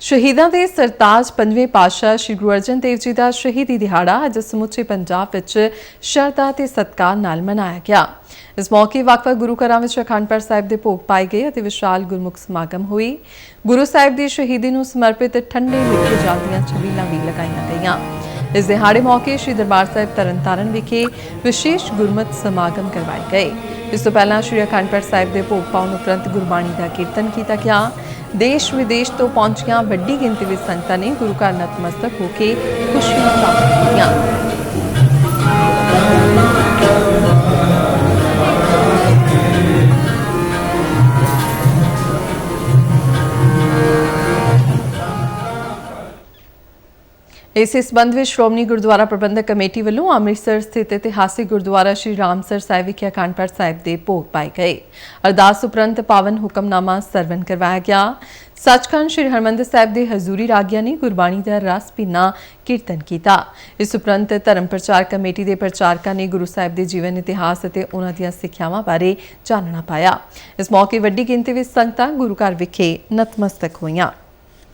ਸ਼ਹੀਦਾਂ ਦੇ ਸਰਤਾਜ ਪੰਜਵੇਂ ਪਾਤਸ਼ਾਹ ਸ੍ਰੀ ਗੁਰੂ ਅਰਜਨ ਦੇਵ ਜੀ ਦਾ ਸ਼ਹੀਦੀ ਦਿਹਾੜਾ ਅੱਜ ਸਮੁੱਚੇ ਪੰਜਾਬ ਵਿੱਚ ਸ਼ਰਧਾ ਤੇ ਸਤਿਕਾਰ ਨਾਲ ਮਨਾਇਆ ਗਿਆ। ਇਸ ਮੌਕੇ ਵੱਖ-ਵੱਖ ਗੁਰੂ ਘਰਾਂ ਵਿੱਚ ਅਖੰਡਪੁਰ ਸਾਹਿਬ ਦੇ ਭੋਗ ਪਾਏ ਗਏ ਅਤੇ ਵਿਸ਼ਾਲ ਗੁਰਮੁਖ ਸਮਾਗਮ ਹੋਈ। ਗੁਰੂ ਸਾਹਿਬ ਦੀ ਸ਼ਹੀਦੀ ਨੂੰ ਸਮਰਪਿਤ ਠੰਡੇ ਮਿੱਠੇ ਜਲ ਦੀਆਂ ਛਬੀਲਾਂ ਵੀ ਲਗਾਈਆਂ ਗਈਆਂ। ਇਸ ਦਿਹਾੜੇ ਮੌਕੇ ਸ੍ਰੀ ਦਰਬਾਰ ਸਾਹਿਬ ਤਰਨਤਾਰਨ ਵਿਖੇ ਵਿਸ਼ੇਸ਼ ਗੁਰਮਤਿ ਸਮਾਗਮ ਕਰਵਾਏ ਗਏ। ਇਸ ਤੋਂ ਪਹਿਲਾਂ ਸ੍ਰੀ ਅਖੰਡ ਪਾਠ ਸਾਹਿਬ ਦੇ ਭੋਗ ਪਾਉਣ ਉਪਰੰਤ ਗੁਰਬਾਣੀ ਦਾ ਕੀਰਤਨ ਕੀਤਾ ਗਿਆ। ਦੇਸ਼ ਵਿਦੇਸ਼ ਤੋਂ ਪਹੁੰਚੀਆਂ ਵੱਡੀ ਗਿਣਤੀ ਵਿੱਚ ਸੰਗਤਾਂ ਨੇ ਗੁਰੂ ਘਰ ਨਤਮਸਤਕ ਹੋ ਕੇ ਖੁਸ਼ੀਆਂ ਪ੍ਰਾਪਤ ਕੀਤੀਆਂ। ਇਸੇ ਸਬੰਧ ਵਿੱਚ ਸ਼੍ਰੋਮਣੀ ਗੁਰਦੁਆਰਾ ਪ੍ਰਬੰਧਕ ਕਮੇਟੀ ਵੱਲੋਂ ਅੰਮ੍ਰਿਤਸਰ ਸਥਿਤ ਇਤਿਹਾਸਿਕ ਗੁਰਦੁਆਰਾ ਸ਼੍ਰੀ ਰਾਮਸਰ ਸਾਹਿਬ ਵਿਖੇ ਅਖੰਡ ਪਾਠ ਸਾਹਿਬ ਦੇ ਭੋਗ ਪਾਏ ਗਏ। ਅਰਦਾਸ ਉਪਰੰਤ ਪਾਵਨ ਹੁਕਮਨਾਮਾ ਸਰਵਨ ਕਰਵਾਇਆ ਗਿਆ। ਸੱਚਖੰਡ ਸ਼੍ਰੀ ਹਰਮੰਦਰ ਸਾਹਿਬ ਦੇ ਹਜ਼ੂਰੀ ਰਾਗੀਆਂ ਨੇ ਗੁਰਬਾਣੀ ਦਾ ਰਸ ਪੀਨਾ ਕੀਰਤਨ ਕੀਤਾ। ਇਸ ਉਪਰੰਤ ਧਰਮ ਪ੍ਰਚਾਰ ਕਮੇਟੀ ਦੇ ਪ੍ਰਚਾਰਕਾਂ ਨੇ ਗੁਰੂ ਸਾਹਿਬ ਦੇ ਜੀਵਨ, ਇਤਿਹਾਸ ਅਤੇ ਉਹਨਾਂ ਦੀਆਂ ਸਿੱਖਿਆਵਾਂ ਬਾਰੇ ਚਾਨਣਾ ਪਾਇਆ। ਇਸ ਮੌਕੇ ਵੱਡੀ ਗਿਣਤੀ ਵਿੱਚ ਸੰਗਤਾਂ ਗੁਰੂ ਘਰ ਵਿਖੇ ਨਤਮਸਤਕ ਹੋਈਆਂ।